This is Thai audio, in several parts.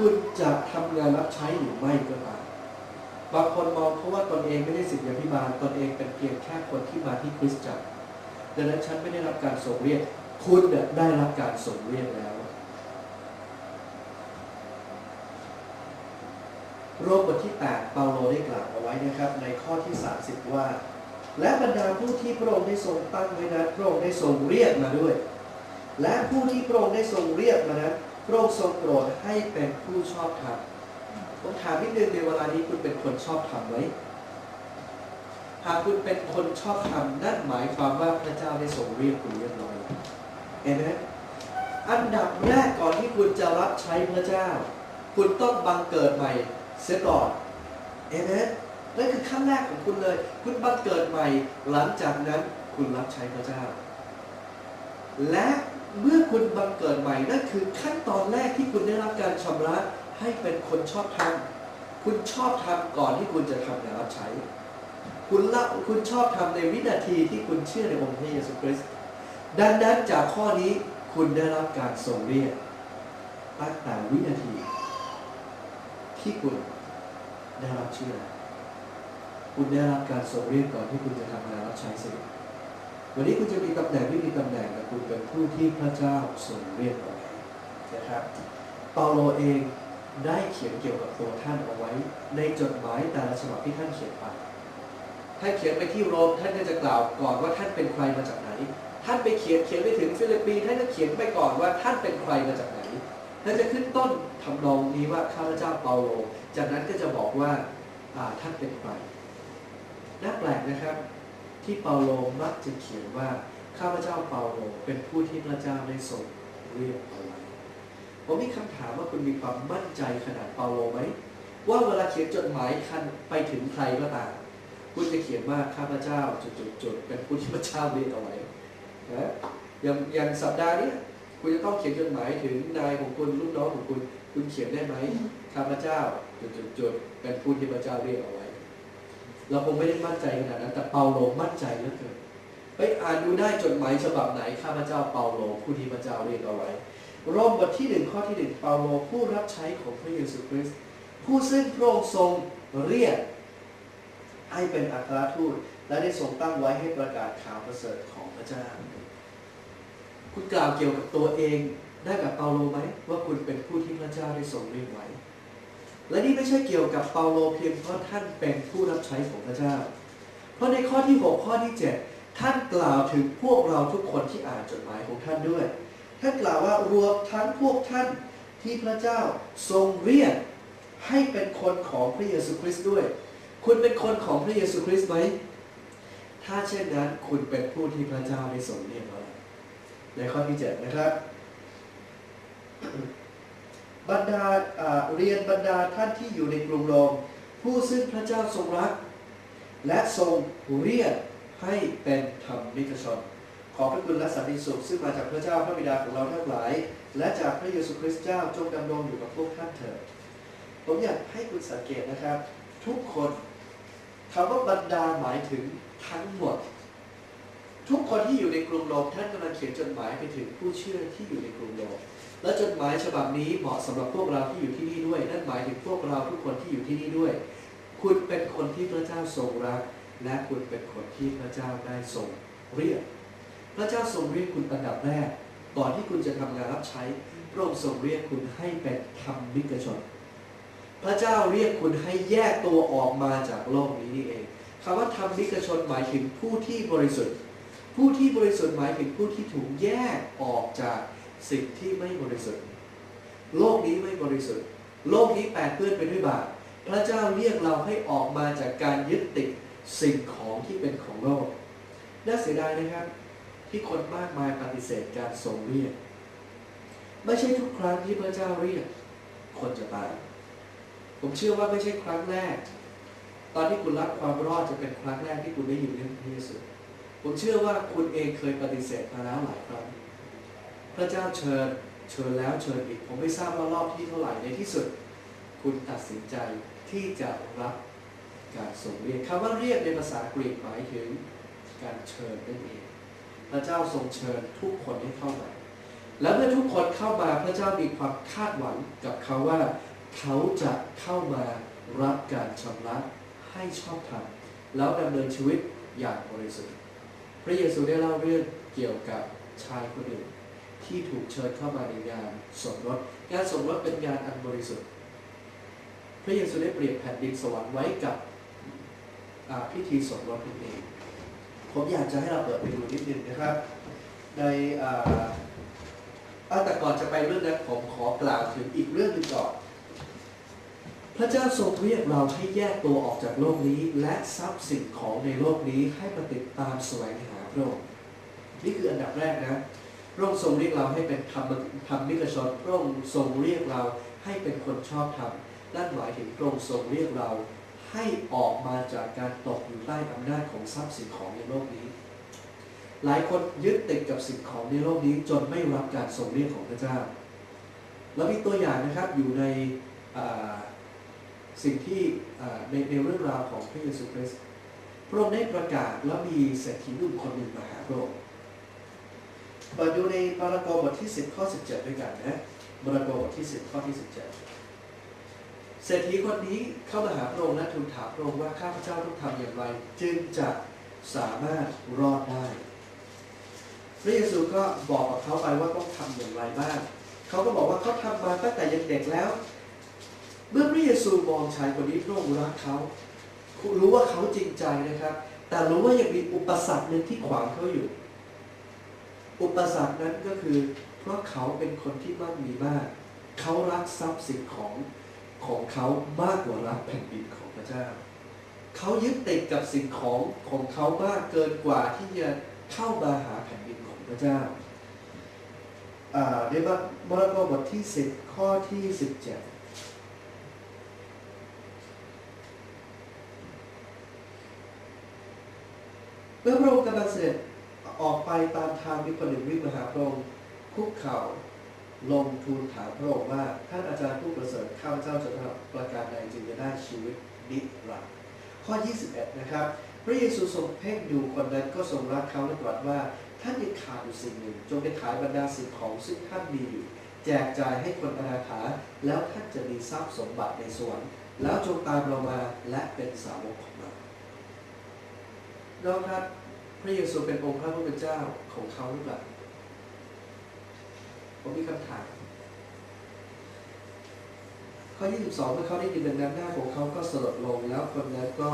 คุณจะทำงานรับใช้หรือไม่ก็ตามบางคนมองเพราะว่าตนเองไม่ได้สิทธิพิบาลตนเองเป็นเพียงแค่คนที่มาที่คริสตจักรดังนั้นฉันไม่ได้รับการส่งเรียก คุณได้รับการส่งเรียกแล้ว โรมบทที่ 8 เปาโลได้กล่าวเอาไว้นะครับ ในข้อที่ 30 ว่า และบรรดาผู้ที่พระองค์ได้ทรงตั้งไว้นั้นพระองค์ได้ทรงเรียกมาด้วย และผู้ที่พระองค์ได้ทรงเรียกมานั้น พระองค์ทรงโปรดให้เป็นผู้ชอบธรรมผมถามนิดนึงในเวลานี้คุณเป็นคนชอบธรรมไหมหากคุณเป็นคนชอบธรรมนั่นหมายความว่าพระเจ้าได้ทรงเรียกคุณเรียบร้อยเห็นไหมอันดับแรกก่อนที่คุณจะรับใช้พระเจ้า คุณต้องบังเกิดใหม่เสียก่อนเอเมนนั่นคือขั้นแรกของคุณเลย คุณบังเกิดใหม่ หลังจากนั้นคุณรับใช้พระเจ้า และ เมื่อคุณบังเกิดใหม่นั่นคือขั้นตอนแรกที่คุณได้รับการชำระให้เป็นคนชอบทำคุณชอบทำก่อนที่คุณจะทำงานรับใช้ คุณละคุณชอบทำในวินาทีที่คุณเชื่อในองค์พระเยซูคริสต์ดังนั้นจากข้อนี้คุณได้รับการทรงเรียกตั้งแต่วินาที ที่คุณได้รับเชื่อ คุณได้รับการทรงเรียกก่อนที่คุณจะทำงานรับใช้สิ่งวันนี้คุณจะมีตำแหน่งไม่ ผู้ที่พระเจ้าทรงเรียกเอาไว้นะครับเปาโลเองได้เขียนเกี่ยวกับตัวท่านเอาไว้ ในจดหมายแต่ละฉบับที่ท่านเขียนไปท่านเขียนไปที่โรมท่านก็จะกล่าวก่อนว่าท่านเป็นใครมาจากไหน ท่านไปเขียนเขียนไปถึงฟิลิปปีท่านก็เขียนไปก่อนว่าท่านเป็นใครมาจากไหนท่านจะขึ้นต้นทำนองนี้ว่าข้าพเจ้าเปาโล จากนั้นก็จะบอกว่าท่านเป็นใครน่าแปลกนะครับ ที่เปาโลมักจะเขียนว่า ข้าพเจ้าเปาโลเป็นผู้ที่พระเจ้าได้ทรงเรียกเอาไว้ผมมีคำถามว่าคุณมีความมั่นใจขนาดเปาโลไหมว่าเวลาเขียนจดหมายคันไปถึงใครก็ตามคุณจะเขียนว่าข้าพเจ้าจุดๆเป็นผู้ที่พระเจ้าเรียกเอาไว้นะอย่างอย่างสัปดาห์นี้คุณจะต้องเขียนจดหมายถึงนายของคุณลูกน้องของคุณ คุณเขียนได้ไหมข้าพเจ้าจุดๆเป็นผู้ที่พระเจ้าเรียกเอาไว้ เราคงไม่ได้มั่นใจขนาดนั้นแต่เปาโลมั่นใจเหลือเกิน ไปอ่านดูได้จดหมายฉบับไหนข้าพเจ้าเปาโลผู้ที่พระเจ้าเรียกเอาไว้โรมบทที่หนึ่งข้อที่หนึ่งเปาโลผู้รับใช้ของพระเยซูคริสต์ผู้ซึ่งพระองค์ทรงเรียกให้เป็นอัครทูตและได้ทรงตั้งไว้ให้ประกาศข่าวประเสริฐของพระเจ้า คุณกล่าวเกี่ยวกับตัวเองได้กับเปาโลไหมว่าคุณเป็นผู้ที่พระเจ้าได้ทรงเรียกไว้ และนี่ไม่ใช่เกี่ยวกับเปาโลเพียงเพราะท่านเป็นผู้รับใช้ของพระเจ้า เพราะในข้อที่ 6 ข้อที่ 7 ท่านกล่าวถึงพวกเราทุกคนที่อ่านจดหมายของท่านด้วย ท่านกล่าวว่ารวมทั้งพวกท่านที่พระเจ้าทรงเรียกให้เป็นคนของพระเยซูคริสต์ด้วย คุณเป็นคนของพระเยซูคริสต์ไหม ถ้าเช่นนั้นคุณเป็นผู้ที่พระเจ้าได้ทรงเรียกแล้วในข้อที่7นะครับบรรดาเรียนบรรดาท่านที่อยู่ในกรุงโรมผู้ซึ่งพระเจ้าทรงรัก และทรงเรียก ให้เป็นธรรมิกชน ขอพระคุณและสันติสุขซึ่งมาจากพระเจ้าพระบิดาของเราทั้งหลาย และจากพระเยซูคริสต์เจ้าจงดำรงอยู่กับพวกท่านเถิดผมอยากให้คุณสังเกตนะครับ ทุกคนคำว่าบรรดาหมายถึงทั้งหมด ทุกคนที่อยู่ในกรุงโรมท่านกำลังเขียนจดหมายไปถึงผู้เชื่อที่อยู่ในกรุงโรมและจดหมายฉบับนี้เหมาะสำหรับพวกเราที่อยู่ที่นี่ด้วย นั่นหมายถึงพวกเราทุกคนที่อยู่ที่นี่ด้วย คุณเป็นคนที่พระเจ้าทรงรัก และคุณเป็นคนที่พระเจ้าได้ทรงเรียก พระเจ้าทรงเรียกคุณอันดับแรก ก่อนที่คุณจะทำงานรับใช้พระองค์ทรงเรียกคุณให้เป็นธรรมิกชน พระเจ้าเรียกคุณให้แยกตัวออกมาจากโลกนี้นี่เองคำว่าธรรมิกชนหมายถึงผู้ที่บริสุทธิ์ ผู้ที่บริสุทธิ์หมายถึงผู้ที่ถูกแยกออกจากสิ่งที่ไม่บริสุทธิ์ โลกนี้ไม่บริสุทธิ์ โลกนี้แปดเปื้อนไปด้วยบาปพระเจ้าเรียกเราให้ออกมาจากการยึดติด สิ่งของที่เป็นของโลก น่าเสียดายนะครับ ที่คนมากมายปฏิเสธการทรงเรียก ไม่ใช่ทุกครั้งที่พระเจ้าเรียก คนจะตาย ผมเชื่อว่าไม่ใช่ครั้งแรก ตอนที่คุณรับความรอดจะเป็นครั้งแรกที่คุณได้ยินเรื่องพระเยซูผมเชื่อว่าคุณเองเคยปฏิเสธมาแล้วหลายครั้ง พระเจ้าเชิญ เชิญแล้วเชิญอีก ผมไม่ทราบว่ารอบที่เท่าไหร่ในที่สุด คุณตัดสินใจที่จะรับ การส่งเรียกคำว่าเรียกในภาษากรีกหมายถึงการเชิญนั่นเอง พระเจ้าทรงเชิญทุกคนให้เข้ามา และเมื่อทุกคนเข้ามาพระเจ้ามีความคาดหวังกับเขาว่า เขาจะเข้ามารับการชำระให้ชอบธรรมแล้วดำเนินชีวิตอย่างบริสุทธิ์ พระเยซูได้เล่าเรื่องเกี่ยวกับชายคนหนึ่งที่ถูกเชิญเข้ามาในงานสมรส งานสมรสเป็นงานอันบริสุทธิ์ พระเยซูได้เปรียบแผ่นดินสวรรค์ไว้กับ พิธีสมรสนั่นเอง ผมอยากจะให้เราเปิดไปดูนิดนึงนะครับ ในอ่าแต่ก่อนจะไปเรื่องนั้นผมขอกล่าวถึงอีกเรื่องหนึ่งก่อนพระเจ้าทรงเรียกเราให้แยกตัวออกจากโลกนี้ และทรัพย์สิ่งของในโลกนี้ให้มาติดตามแสวงหาพระองค์นี่คืออันดับแรกนะพระองค์ทรงเรียกเราให้เป็นธรรมธรรมนิกชนพระองค์ทรงเรียกเราให้เป็นคนชอบธรรมนั่นหมายถึงพระองค์ทรงเรียกเรา ให้ออกมาจากการตกอยู่ใต้อำนาจของทรัพย์สินของในโลกนี้ หลายคนยึดติดกับสิ่งของในโลกนี้จนไม่รับการทรงเรียกของพระเจ้า แล้วมีตัวอย่างนะครับอยู่ในสิ่งที่ในในเรื่องราวของพระเยซูคริสต์พระองค์ได้ประกาศแล้วมีเศรษฐีหนุ่มคนหนึ่งมาหาพระองค์เปิดดูในมาระโกบทที่ 10 ข้อ 17 ด้วยกันนะมาระโกบทที่ 10 ข้อที่ 17 เศรษฐีคนนี้เข้ามาหาพระองค์และทูลถามพระองค์ว่าข้าพเจ้าต้องทำอย่างไร จึงจะสามารถรอดได้ พระเยซูก็บอกกับเขาไปว่าต้องทำอย่างไรบ้างเขาก็บอกว่าเขาทำมาตั้งแต่ยังเด็กแล้ว เมื่อพระเยซูมองชายคนนี้พระองค์รักเขารู้ว่าเขาจริงใจนะครับ แต่รู้ว่ายังมีอุปสรรคหนึ่งที่ขวางเขาอยู่ อุปสรรคนั้นก็คือ เพราะเขาเป็นคนที่มั่งมีมาก เขารักทรัพย์สินของ ของเขามากกว่ารักแผ่นดินของพระเจ้า เขายึดติดกับสิ่งของของเขามากเกินกว่าที่จะเข้ามาหาแผ่นดินของพระเจ้าอ่าในมาระโกบทที่ 10 ข้อที่ 17เมื่อพระองค์กำลังเสด็จออกไปตามทางมีคนหนึ่งวิ่งมาหาพระองค์คุกเข่า ลงทูลถามพระองค์ว่าท่านอาจารย์ผู้ประเสริฐข้าพเจ้าจะทำประการใดจึงจะได้ชีวิตนิรันดร์ข้อ 21 นะครับ พระเยซูทรงเพ่งดูคนนั้นก็ทรงรักเขาและตรัสว่าท่านยังขาดอยู่สิ่งหนึ่ง จงไปขายบรรดาสิ่งของซึ่งท่านมีอยู่ แจกจ่ายให้คนอนาถาแล้วท่านจะมีทรัพย์สมบัติในสวรรค์แล้วจงตามเรามาและเป็นสาวกของเราน้องครับ พระเยซูเป็นองค์พระผู้เป็นเจ้าของเขาหรือเปล่า ผมมีคำถามข้อ 22 เมื่อเขาได้ยินดังนั้นหน้าของเขาก็สลดลงแล้วคนนั้นก็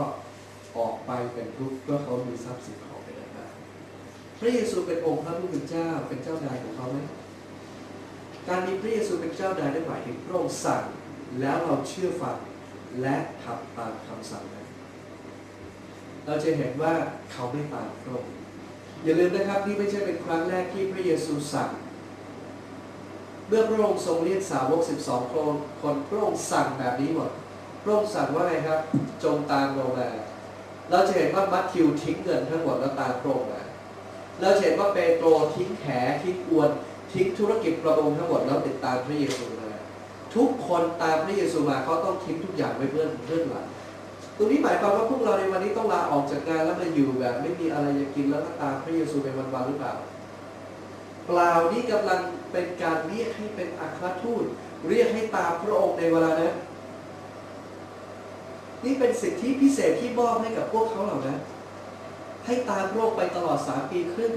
ออกไปเป็นทุกข์เพราะเขามีทรัพย์สินของเป็นอันมากพระเยซูเป็นองค์พระผู้เป็นเจ้าเป็นเจ้านายของเขาไหมการมีพระเยซูเป็นเจ้านายได้หมายถึงพระองค์สั่งแล้วเราเชื่อฟังและทำตามคำสั่งนั้น เราจะเห็นว่าเขาไม่ตามพระองค์อย่าลืมนะครับนี่ไม่ใช่เป็นครั้งแรกที่พระเยซูสั่ง เมื่อพระองค์ทรงเรียกสาวก 12 คนคนพระองค์สั่งแบบนี้หมดพระองค์สั่งว่าไงครับ จงตามเรามาเราจะเห็นว่ามัทธิวทิ้งเงินทั้งหมดแล้วตามพระองค์มาเราจะเห็นว่าเปโตรทิ้งแขทิ้งอวน ทิ้งธุรกิจประมงทั้งหมดแล้วติดตามพระเยซูมาทุกคนตามพระเยซูมาเขาต้องทิ้งทุกอย่างไว้เพื่อนเพื่อนหลังตรงนี้หมายความว่าพวกเราในวันนี้ต้องลาออกจากงานแล้วมาอยู่แบบไม่มีอะไรจะกินแล้วก็ตามพระเยซูไปวันๆหรือเปล่าเปล่านี่กำลัง เป็นการเรียกให้เป็นอัครทูต เรียกให้ตามพระองค์ในเวลานั้นนี่เป็นสิทธิพิเศษที่มอบให้กับพวกเขาเหล่านั้นให้ตามพระองค์ไปตลอดสามปีครึ่ง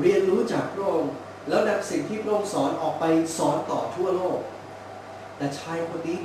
เรียนรู้จากพระองค์แล้วนำสิ่งที่พระองค์สอนออกไปสอนต่อทั่วโลก แต่ชายคนนี้